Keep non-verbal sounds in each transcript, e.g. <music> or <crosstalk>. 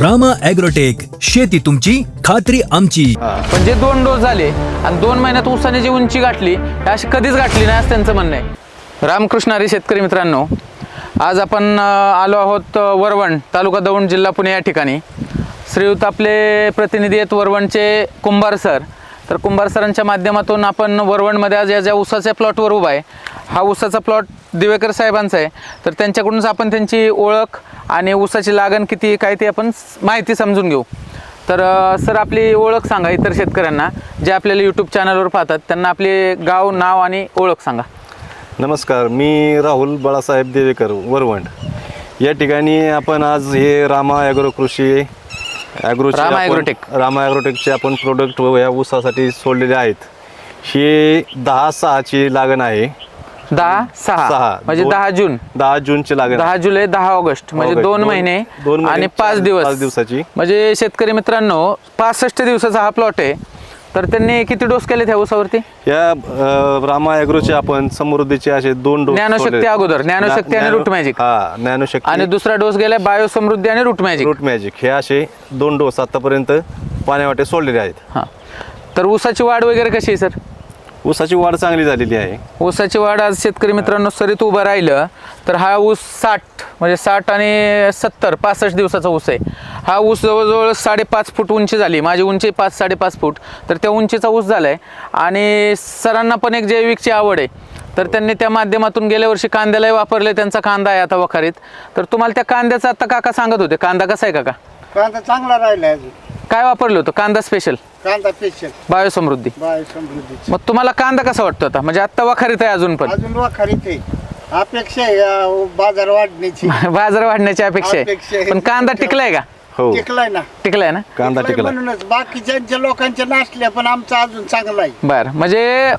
Rama agrotech शेती तुमची खात्री आमची. पण जे दोन डोस झाले आणि दोन महिन्यात ऊसाने जी उंची गाठली अशी कधीच गाठली नाही असं त्यांचं म्हणणं आहे. रामकृष्णारी शेतकरी मित्रांनो आज आपण आलो आहोत वरवण तालुका दौंड जिल्हा पुणे या ठिकाणी. श्रीयुत आपले प्रतिनिधी आहेत वरवणचे कुंभार सर. तर कुंभार सरांच्या माध्यमातून आपण वरवणमध्ये आज या ज्या उसाच्या प्लॉटवर उभा आहे हा उसाचा प्लॉट दिवेकर साहेबांचा आहे. तर त्यांच्याकडूनच आपण त्यांची ओळख आणि ऊसाची लागण किती काय ते आपण माहिती समजून घेऊ. तर सर आपली ओळख सांगा इतर शेतकऱ्यांना जे आपल्याला यूट्यूब चॅनलवर पाहतात त्यांना आपले गाव नाव आणि ओळख सांगा. नमस्कार मी राहुल बाळासाहेब देवेकर वरवंड या ठिकाणी आपण आज हे रामा ॲग्रो कृषी ॲग्रोचे रामा ॲग्रोटेक. रामा ॲग्रोटेकचे आपण प्रोडक्ट या ऊसासाठी सोडलेले आहेत हे दहा सहाची लागण आहे दहा सहा सहा. म्हणजे दहा जून दहा जूनची लागण दहा जुलै दहा ऑगस्ट म्हणजे. दोन महिने आणि पाच दिवस पाच दिवसाची. म्हणजे शेतकरी मित्रांनो पासष्ट दिवसाचा हा प्लॉट आहे तर त्यांनी किती डोस केले त्या ऊसावरती? या अ, रामा ॲग्रोचे आपण समृद्धीचे असे दोन डोस ज्ञानशक्ती. अगोदर, ज्ञानशक्ती आणि ज्ञानो- रूट मॅजिक. हा ज्ञानशक्ती. आणि दुसरा डोस गेलाय बायोसमृद्धी आणि रूट मॅजिक. Route magic. हे असे दोन डोस आतापर्यंत पाण्यावाटे सोडलेले आहेत. हा. तर ऊसाची वाढ वगैरे कशी आहे सर? ऊसाची वाढ चांगली झालेली आहे. ऊसाची वाढ आज शेतकरी मित्रांनो सरीत उभं राहिलं तर हा ऊस साठ म्हणजे साठ आणि सत्तर पासष्ट दिवसाचा ऊस आहे. हा ऊस जवळजवळ साडेपाच फूट उंची झाली. माझी उंची पाच साडेपाच फूट. तर त्या उंचीचा ऊस झाला आहे आणि सरांना पण एक जैविकची आवड आहे. तर त्यांनी त्या माध्यमातून गेल्या वर्षी कांद्यालाही वापरले. त्यांचा कांदा आहे आता वखारीत. तर तुम्हाला त्या कांद्याचा आता काका सांगत होते. कांदा कसा आहे काका? कांदा चांगला राहिला अजून. काय वापरलं होतं? कांदा स्पेशल कांदा पेशल बायोसमृद्धी. बाय समृद्धीची मग तुम्हाला कांदा कसा वाटतो आता? म्हणजे आत्ता वखारीत आहे अजून पण. अजून वाखारीत आहे. अपेक्षा आहे अं, बाजार वाढण्याची. <laughs> बाजार वाढण्याची अपेक्षा अपेक्षा आहे. आहे. पण कांदा टिकलाय का? हो. टिकलाय ना. टिकलाय ना? कांदा टिकलाय टिकला म्हणूनच. बाकीच्या लोकांच्या नासल्या पण आमचा अजून चांगला आहे. बर. म्हणजे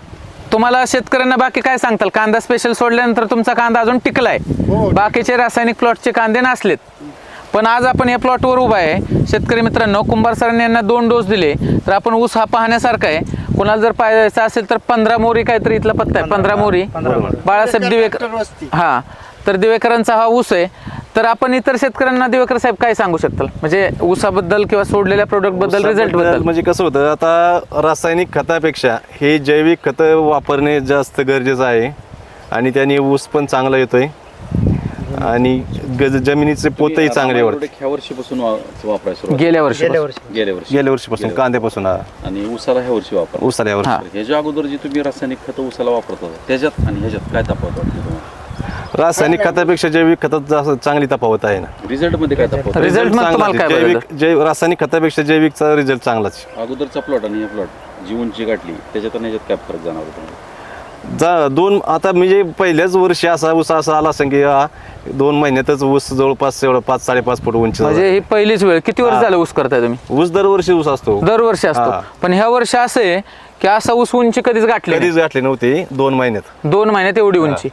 तुम्हाला शेतकऱ्यांना बाकी काय सांगताल? कांदा स्पेशल सोडल्यानंतर तुमचा कांदा अजून टिकलाय. हो. बाकीचे रासायनिक प्लॉटचे कांदे नसलेत. पण आज आपण या प्लॉटवर उभा आहे. शेतकरी मित्रांनो कुंभार सरांनी यांना दोन डोस दिले. तर आपण ऊस हा पाहण्यासारखा आहे. कोणाला जर पाहायचा असेल तर पंधरा मोरी काहीतरी इथला पत्ता आहे. पंधरा मोरी. बाळासाहेब दिवेकर. हा. तर दिवेकरांचा हा ऊस आहे. तर आपण इतर शेतकऱ्यांना दिवेकर साहेब काय सांगू शकताल? म्हणजे ऊसाबद्दल किंवा सोडलेल्या प्रोडक्टबद्दल रिझल्टबद्दल. म्हणजे कसं होतं आता रासायनिक खतापेक्षा हे जैविक खतं वापरणे जास्त गरजेचं आहे. आणि त्याने ऊस पण चांगला येतोय. आणि गज जमिनीचे पोतही चांगले वाढते ह्या वर्षीपासून वा- वापरायला सुरुवात. गेल्या वर्षी गेल्या वर्षी. गेल्या वर्षीपासून कांद्यापासून हा, आणि ऊसाला ह्या वर्षी वापर ऊसाला या वर्षी. ह्याच्या अगोदर जी तुम्ही रासायनिक खतं ऊसाला वापरत होता त्याच्यात आणि ह्याच्यात काय तफावत वाटते तुम्हाला? रासायनिक खतापेक्षा जैविक खतात जास्त चांगली तफावत आहे ना. रिझल्टमध्ये काय तफावत Result Result मग तुम्हाला चांगलाच काय आहे. बदललं? जैविक जैव रासायनिक खतापेक्षा जैविकचा रिझल्ट चांगलाच आहे. अगोदरचा प्लॉट आणि हे प्लॉट जी उंची गाठली त्याच्यात आणि ह्याच्यात काय फरक जाणार तुम्हाला? जा दोन आता म्हणजे पहिल्याच वर्षी असा ऊस असा आला असं की हा दोन महिन्यातच ऊस जवळपास एवढं पाच साडेपाच फूट उंची म्हणजे ही पहिलीच वेळ. किती वर्ष झालं ऊस करताय तुम्ही? ऊस दरवर्षी ऊस असतो. दरवर्षी असतो. हा. पण ह्या वर्षी असं आहे की असा ऊस उंची कधीच गाठली नाही. कधीच गाठली नव्हती. दोन महिन्यात. दोन महिन्यात एवढी उंची.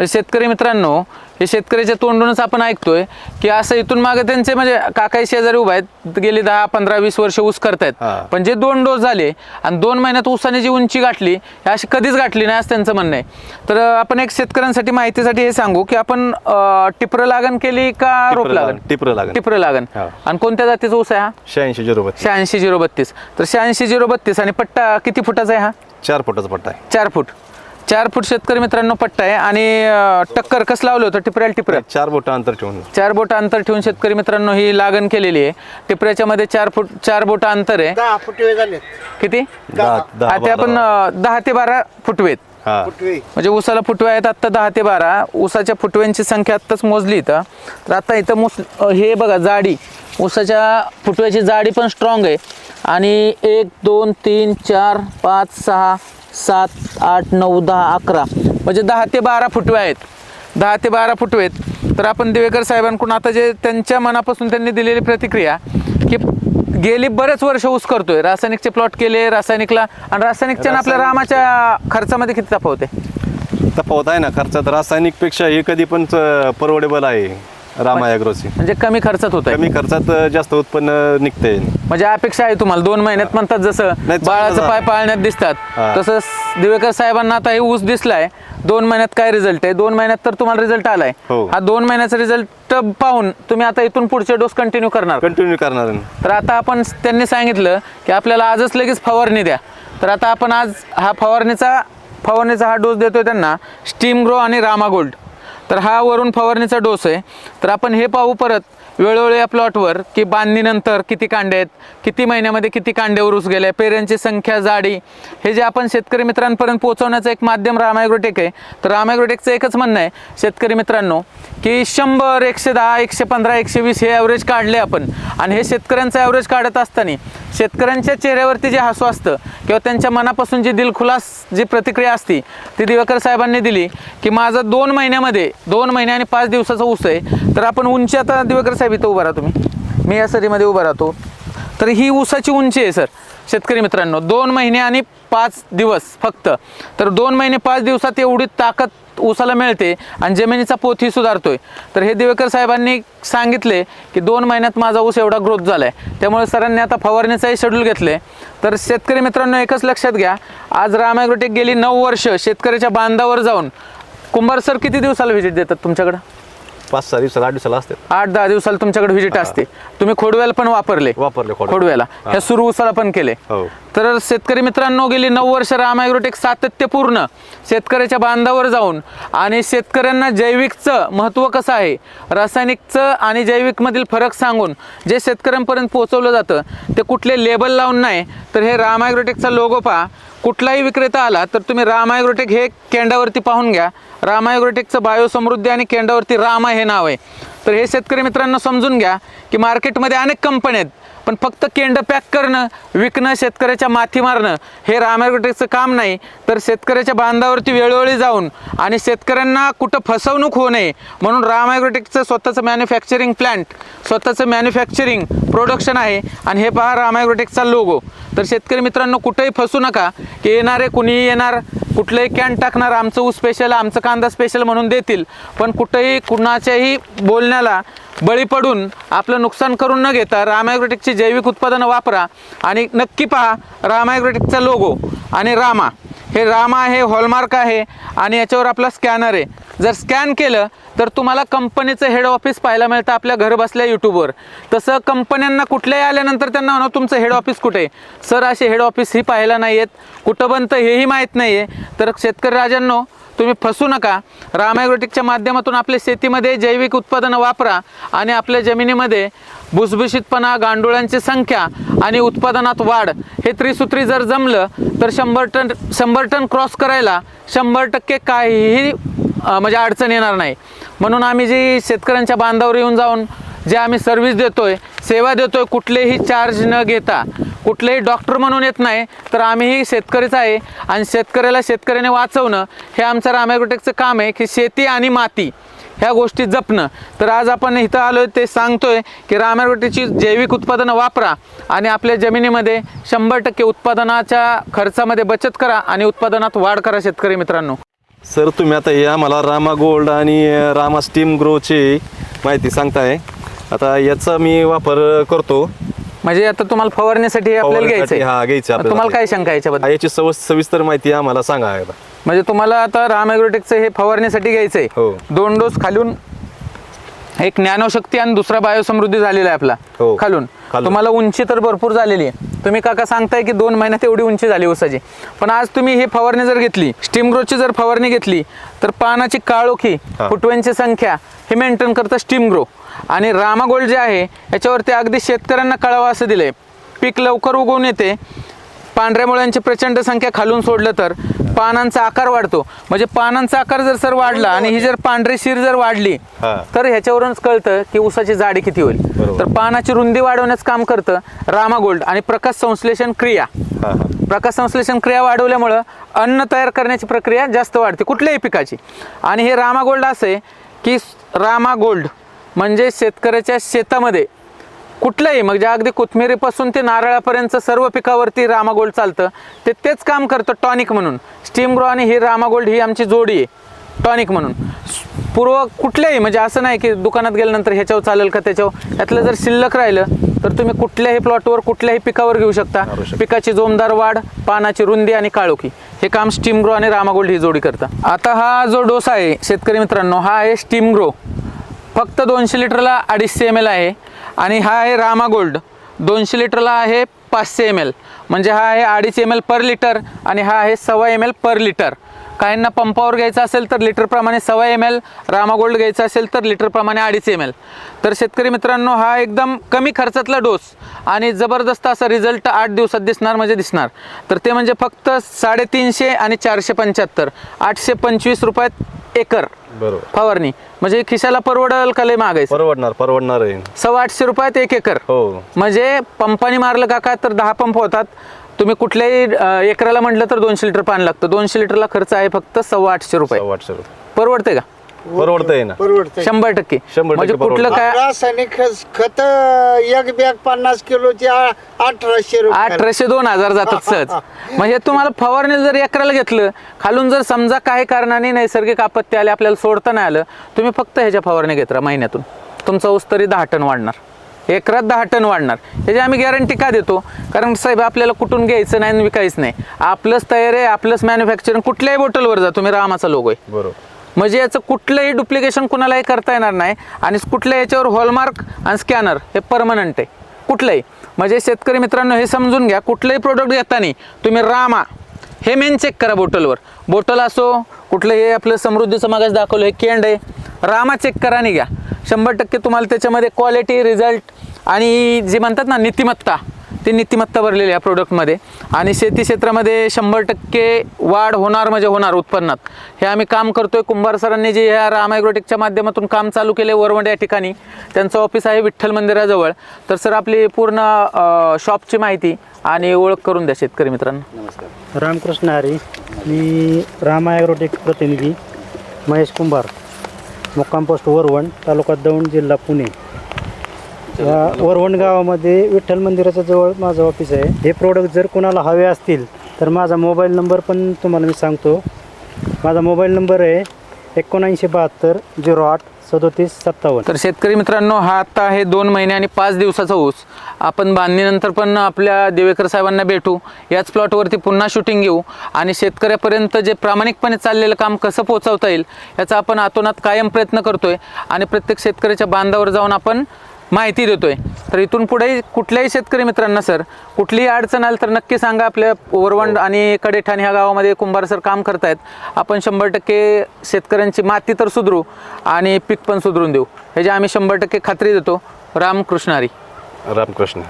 म्हणजे शेतकरी मित्रांनो हे शेतकऱ्याच्या तोंडूनच आपण ऐकतोय की असं इथून मागे त्यांचे म्हणजे काकाई शेजारी उभा आहेत गेली दहा पंधरा वीस वर्ष ऊस करतायत. पण जे दोन डोस झाले आणि दोन महिन्यात ऊसाने जी उंची गाठली अशी कधीच गाठली नाही असं त्यांचं म्हणणं आहे. तर आपण एक शेतकऱ्यांसाठी माहितीसाठी हे सांगू की आपण टिपरं लागण केली का रोप लागण? टिपरं लागण. टिपरं लागण. आणि कोणत्या जातीचा ऊस आहे हा? शहाऐंशी झिरो बत्तीस. शहाऐंशी झिरो बत्तीस. तर शहाऐंशी झिरो बत्तीस आणि पट्टा किती फुटाचा आहे हा? चार फुटाचा पट्टा आहे. चार फूट. चार फूट शेतकरी मित्रांनो पट्टा आहे आणि टक्कर कसं लावलं होतं? टिपऱ्याला टिपऱ्या? चार बोट अंतर ठेवून. चार बोट अंतर ठेवून शेतकरी मित्रांनो ही लागण केलेली आहे. टिपऱ्याच्या मध्ये चार फूट चार बोट अंतर आहे. दहा फुटवे झाले किती? आता आपण दहा ते बारा फुटवेत हा. फुटवे म्हणजे ऊसाला फुटवे आहेत आत्ता दहा ते बारा. ऊसाच्या फुटव्यांची संख्या आत्ताच मोजली इथं. तर आता इथं मोस हे बघा जाडी. ऊसाच्या फुटव्याची जाडी पण स्ट्रॉंग आहे. आणि एक दोन तीन चार पाच सहा सात आठ नऊ दहा अकरा. म्हणजे दहा ते बारा फुटवे आहेत. दहा ते बारा फुटवे आहेत. तर आपण दिवेकर साहेबांकडून आता जे त्यांच्या मनापासून त्यांनी दिलेली प्रतिक्रिया की गेली बरेच वर्ष ऊस करतोय. रासायनिकचे प्लॉट केले रासायनिकला आणि रासायनिकच्या आपल्या रामाच्या खर्चामध्ये किती तफावत आहे? तफावत आहे ना खर्चात रासायनिकपेक्षा हे कधी पण परवडेबल आहे. रामा ॲग्रोची. म्हणजे कमी खर्चात होत आहे कमी खर्चात जास्त उत्पन्न निघते म्हणजे अपेक्षा आहे तुम्हाला. दोन महिन्यात म्हणतात जसं नाही, बाळाचं. पाय पाळण्यात दिसतात. हा. तसं दिवेकर साहेबांना आता हे ऊस दिसलाय. दोन महिन्यात काय रिझल्ट आहे? दोन महिन्यात तर तुम्हाला रिझल्ट आलाय. हो. हा दोन महिन्याचा रिझल्ट पाहून तुम्ही आता इथून पुढचे डोस कंटिन्यू करणार. कंटिन्यू करणार. आहे. तर आता आपण त्यांनी सांगितलं की आपल्याला आजच लगेच फवारणी द्या. तर आता आपण आज हा फवारणीचा फवारणीचा हा डोस देतोय त्यांना. स्टीम ग्रो आणि रामा गोल्ड तर हा वरून फवारणीचा डोस आहे. तर आपण हे पाहू परत. वेळोवेळी या प्लॉटवर की बांधणीनंतर किती कांडे आहेत किती महिन्यामध्ये किती कांडे उरूस गेले पेऱ्यांची संख्या जाडी हे जे आपण शेतकरी मित्रांपर्यंत पोहोचवण्याचं एक माध्यम रामायग्रोटेक आहे. तर रामायग्रोटेकचं एकच म्हणणं आहे शेतकरी मित्रांनो की शंभर एकशे दहा एकशे पंधरा एकशे वीस हे ॲव्हरेज काढले आपण. आणि हे शेतकऱ्यांचं ॲव्हरेज काढत असताना शेतकऱ्यांच्या चेहऱ्यावरती जे हसू असतं किंवा त्यांच्या मनापासून जी दिलखुलास जी प्रतिक्रिया असती ती दिवाकर साहेबांनी दिली की माझं दोन महिन्यामध्ये दोन महिने आणि पाच दिवसाचा ऊस आहे तर आपण उंची आता दिवाकर साहेब इथं उभा राहा तुम्ही. मी या सरीमध्ये उभा राहतो. तर ही ऊसाची उंची आहे सर. शेतकरी मित्रांनो दोन महिने आणि पाच दिवस फक्त. तर दोन महिने पाच दिवसात एवढी ताकद ऊसाला मिळते आणि जमिनीचा पोथही सुधारतोय. तर हे दिवेकर साहेबांनी सांगितले की दोन महिन्यात माझा ऊस एवढा ग्रोथ झाला आहे त्यामुळे सरांनी आता फवारणीचाही शेड्यूल घेतले तर शेतकरी मित्रांनो एकच लक्षात घ्या. आज रामायग्रोटेक गेली नऊ वर्ष शेतकऱ्याच्या बांधावर जाऊन. कुंभार सर किती दिवसाला व्हिजिट देतात तुमच्याकडं? पाच सहा दिवसाला आठ दिवसाला असतात आठ दहा दिवसाला तुमच्याकडे व्हिजिट असते. तुम्ही खोडव्याला पण वापरले. वापरले खोडवे. खोडव्याला. हा. ह्या सुरू उसाला पण केले. हो. तर शेतकरी मित्रांनो गेली नऊ वर्ष रामायग्रोटेक सातत्यपूर्ण शेतकऱ्याच्या बांधावर जाऊन आणि शेतकऱ्यांना जैविकचं महत्त्व कसं आहे रासायनिकचं आणि जैविकमधील फरक सांगून जे शेतकऱ्यांपर्यंत पोहोचवलं जातं ते कुठले लेबल लावून नाही तर हे रामायग्रोटेकचा लोगो पहा. कुठलाही विक्रेता आला तर तुम्ही रामायग्रोटेक हे केंडावरती पाहून घ्या. रामायग्रोटेकचं बायोसमृद्धी आणि केंडावरती रामा हे नाव आहे. तर हे शेतकरी मित्रांनो समजून घ्या की मार्केटमध्ये अनेक कंपन्या आहेत. पण फक्त केंड पॅक करणं विकणं शेतकऱ्याच्या माथी मारणं हे रामायग्रोटेकचं काम नाही. तर शेतकऱ्याच्या बांधावरती वेळोवेळी जाऊन आणि शेतकऱ्यांना कुठं फसवणूक होऊ नये म्हणून रामायग्रोटेकचं स्वतःचं मॅन्युफॅक्चरिंग प्लॅन्ट स्वतःचं मॅन्युफॅक्चरिंग प्रोडक्शन आहे. आणि हे पहा रामायग्रोटेकचा लोगो तर शेतकरी मित्रांनो कुठेही फसू नका की येणारे कुणीही येणार कुठलंही कॅन टाकणार आमचं ऊस स्पेशल आमचं कांदा स्पेशल म्हणून देतील. पण कुठंही कुणाच्याही बोलण्याला बळी पडून आपलं नुकसान करून न घेता रामायग्रोटेकची जैविक उत्पादनं वापरा आणि नक्की पहा रामायग्रोटेकचा लोगो आणि रामा. हे रामा आहे हॉलमार्क आहे आणि याच्यावर आपला स्कॅनर आहे. जर स्कॅन केलं तर तुम्हाला कंपनीचं हेड ऑफिस पाहायला मिळतं आपल्या घर बसल्या यूट्यूबवर तसं कंपन्यांना कुठल्याही आल्यानंतर त्यांना म्हणा तुमचं हेड ऑफिस कुठे? आहे सर असे हेड ऑफिस ही पाहायला नाही आहेत कुठं बनतं हेही माहीत नाही आहे तर शेतकरी राजांनो तुम्ही फसू नका. रामायग्रोटिकच्या माध्यमातून आपल्या शेतीमध्ये जैविक उत्पादनं वापरा आणि आपल्या जमिनीमध्ये भुसभुशीतपणा गांडुळांची संख्या आणि उत्पादनात वाढ हे त्रिसूत्री जर जमलं तर शंभर टन शंभर टन क्रॉस करायला शंभर टक्के काहीही म्हणजे अडचण येणार नाही. म्हणून आम्ही जी शेतकऱ्यांच्या बांधावर येऊन जाऊन जे आम्ही सर्व्हिस देतोय सेवा देतोय कुठलेही चार्ज न घेता. कुठलेही डॉक्टर म्हणून येत नाही तर आम्हीही शेतकरीच आहे. आणि शेतकऱ्याला शेतकऱ्याने वाचवणं हे आमचं रामायग्रोटेकचं काम आहे की शेती आणि माती ह्या गोष्टी जपणं. तर आज आपण इथं आलोय ते सांगतोय की रामायग्रोटेकची जैविक उत्पादनं वापरा आणि आपल्या जमिनीमध्ये शंभर टक्के उत्पादनाच्या खर्चामध्ये बचत करा आणि उत्पादनात वाढ करा शेतकरी मित्रांनो. सर तुम्ही आता या मला रामा गोल्ड आणि रामा स्टीम ग्रोची माहिती सांगताय. आता याचा मी वापर करतो म्हणजे आता तुम्हाला फवारण्यासाठी आपल्याला घ्यायचं हा, घ्यायचं आपल्याला. तुम्हाला काय शंका याच्याबद्दल याची सव सविस्तर माहिती आम्हाला सांगा आता म्हणजे तुम्हाला आता राम ॲग्रोटेकचं हे फवारण्यासाठी घ्यायचंय हो. दोन डोस खालून एक ज्ञानशक्ती आणि दुसरा बायोसमृद्धी झालेला आहे आपला हो. खालून खालून. तुम्हाला उंची तर भरपूर झालेली आहे तुम्ही काका सांगताय की दोन महिन्यात एवढी उंची झाली ऊसाची पण आज तुम्ही ही फवारणी जर घेतली स्टीम ग्रोची जर फवारणी घेतली तर पानाची काळोखी हा. फुटव्यांची संख्या हे मेंटेन करतं स्टीम ग्रो आणि रामा गोल्ड जे आहे याच्यावरती अगदी शेतकऱ्यांना कळावं असं दिलंय. पीक लवकर उगवून येते. पांढऱ्या मुळ्यांची प्रचंड संख्या खालून सोडलं तर पानांचा आकार वाढतो. म्हणजे पानांचा आकार जर सर वाढला आणि ही जर पांढरी शिर जर वाढली. तर ह्याच्यावरूनच कळतं की ऊसाची जाडी किती होईल. तर पानाची रुंदी वाढवण्याचं काम करतं रामा गोल्ड आणि प्रकाश संश्लेषण क्रिया. प्रकाश संश्लेषण क्रिया वाढवल्यामुळं अन्न तयार करण्याची प्रक्रिया जास्त वाढते कुठल्याही पिकाची. आणि हे रामा गोल्ड असे की रामा गोल्ड म्हणजे शेतकऱ्याच्या शेतामध्ये कुठलंही म्हणजे अगदी कोथमिरीपासून ते नारळापर्यंत सर्व पिकावरती रामा गोल्ड चालतं. ते तेच काम करतं टॉनिक म्हणून. स्टीम ग्रो आणि ही रामा गोल्ड ही आमची जोडी आहे टॉनिक म्हणून. पूर्व कुठल्याही म्हणजे असं नाही की दुकानात गेल्यानंतर ह्याच्यावर चालेल का त्याच्यावर. यातलं जर शिल्लक राहिलं तर तुम्ही कुठल्याही प्लॉटवर कुठल्याही पिकावर घेऊ शकता. पिकाची जोमदार वाढ पानाची रुंदी आणि काळोखी. हे काम स्टीम ग्रो आणि रामागोल्ड ही जोडी करतं. आता हा जो डोस आहे शेतकरी मित्रांनो हा आहे स्टीम ग्रो. फक्त दोनशे लिटरला अडीचशे एम एल आहे. आणि हा आहे रामा गोल्ड. दोनशे लिटरला आहे पाचशे एम एल म्हणजे हा आहे अडीच एम एल पर लिटर आणि हा आहे सव्वा एम एल पर लिटर. काहींना पंपावर घ्यायचा असेल तर लिटरप्रमाणे सव्वा एम एल रामा गोल्ड घ्यायचा असेल तर लिटरप्रमाणे अडीच एम एल तर शेतकरी मित्रांनो हा एकदम कमी खर्चातला डोस आणि जबरदस्त असा रिझल्ट आठ दिवसात दिसणार म्हणजे दिसणार. तर ते म्हणजे फक्त साडेतीनशे आणि चारशे पंच्याहत्तर. आठशे पंचवीस रुपयात एकर बरोबर. फवारणी. म्हणजे खिशाला परवडल का लय मागायचं परवडणार परवडणार आहे. सव्वा आठशे रुपयात एक एकर. हो. म्हणजे पंपाने मारलं का काय तर दहा पंप होतात. तुम्ही कुठल्याही अं, एकराला म्हटलं तर दोनशे लिटर पाणी लागतं. दोनशे लिटरला खर्च आहे फक्त सव्वा आठशे रुपये. सव्वा आठशे रुपये. परवडते का? परवडतंय ना. परवडतंय. शंभर टक्के. शंभर म्हणजे टक्के कुठलं परवडतं. काय रासायनिक खत एक बॅग पन्नास किलोची आ- अठराशे रुपये अठराशे दोन हजार जातात सहज. <laughs> म्हणजे तुम्हाला फवारणी जर एकराला घेतलं खालून जर समजा काही कारणाने नैसर्गिक आपत्ती आली आपल्याला सोडता नाही आलं तुम्ही फक्त ह्याच्या फवारणी घेत राहा महिन्यातून. तुमचा ऊस तरी दहा टन वाढणार. एकरात दहा टन वाढणार. ह्याची आम्ही गॅरंटी का देतो? कारण साहेब आपल्याला कुठून घ्यायचं नाही आणि विकायचं नाही. आपलंच तयार आहे आपलंच मॅन्युफॅक्चरिंग कुठल्याही बॉटलवर जा तुम्ही रामाचा लोगो आहे. बरोबर. म्हणजे याचं कुठलंही डुप्लिकेशन कुणालाही करता येणार नाही. आणि कुठल्या याच्यावर हॉलमार्क आणि स्कॅनर हे परमनंट आहे. कुठलंही. म्हणजे शेतकरी मित्रांनो हे समजून घ्या. कुठलंही प्रोडक्ट घेताना तुम्ही रामा. हे मेन चेक करा बोटलवर. बोटल असो कुठलं हे आपलं समृद्धीचं मागास दाखवलं हे केंड आहे. रामा चेक करा आणि घ्या. शंभर टक्के तुम्हाला त्याच्यामध्ये क्वालिटी रिझल्ट आणि जे म्हणतात ना नीतिमत्ता ती नीतिमत्ता भरलेली आहे प्रोडक्टमध्ये आणि शेती क्षेत्रामध्ये शंभर टक्के वाढ होणार म्हणजे होणार उत्पन्नात. हे आम्ही काम करतोय. कुंभार सरांनी जे ह्या रामायग्रोटेकच्या माध्यमातून काम चालू केले वरवंड या ठिकाणी. त्यांचं ऑफिस आहे विठ्ठल मंदिराजवळ. तर सर आपली पूर्ण शॉपची माहिती आणि ओळख करून द्या शेतकरी मित्रांनो. रामकृष्ण हरी. मी रामायग्रोटेक प्रतिनिधी महेश कुंभार मुक्काम पोस्ट वरवण तालुका दौंड जिल्हा पुणे. या वरवण गावामध्ये विठ्ठल मंदिराच्या जवळ माझं ऑफिस आहे. हे प्रोडक्ट जर कोणाला हवे असतील तर माझा मोबाईल नंबर पण तुम्हाला मी सांगतो. माझा मोबाईल नंबर आहे एकोणऐंशी बहात्तर झिरो आठ सदोतीस सत्तावन्न. तर शेतकरी मित्रांनो हा आता आहे दोन महिने आणि पाच दिवसाचा ऊस. आपण बांधणीनंतर पण आपल्या देवेकर साहेबांना भेटू. याच प्लॉटवरती पुन्हा शूटिंग घेऊ. आणि शेतकऱ्यापर्यंत जे प्रामाणिकपणे चाललेलं काम कसं पोहोचवता येईल याचा आपण आतोनात कायम प्रयत्न करतोय. आणि प्रत्येक शेतकऱ्याच्या बांधावर जाऊन आपण माहिती देतोय. तर इथून पुढेही कुठल्याही शेतकरी मित्रांना सर कुठलीही अडचण आली तर नक्की सांगा. आपल्या वरवंड आणि कडेठाण ह्या गावामध्ये कुंभार सर काम करतायत. आपण शंभर टक्के शेतकऱ्यांची माती तर सुधरू आणि पीक पण सुधरून देऊ. ह्याची आम्ही शंभर टक्के खात्री देतो रामकृष्ण हरी. रामकृष्ण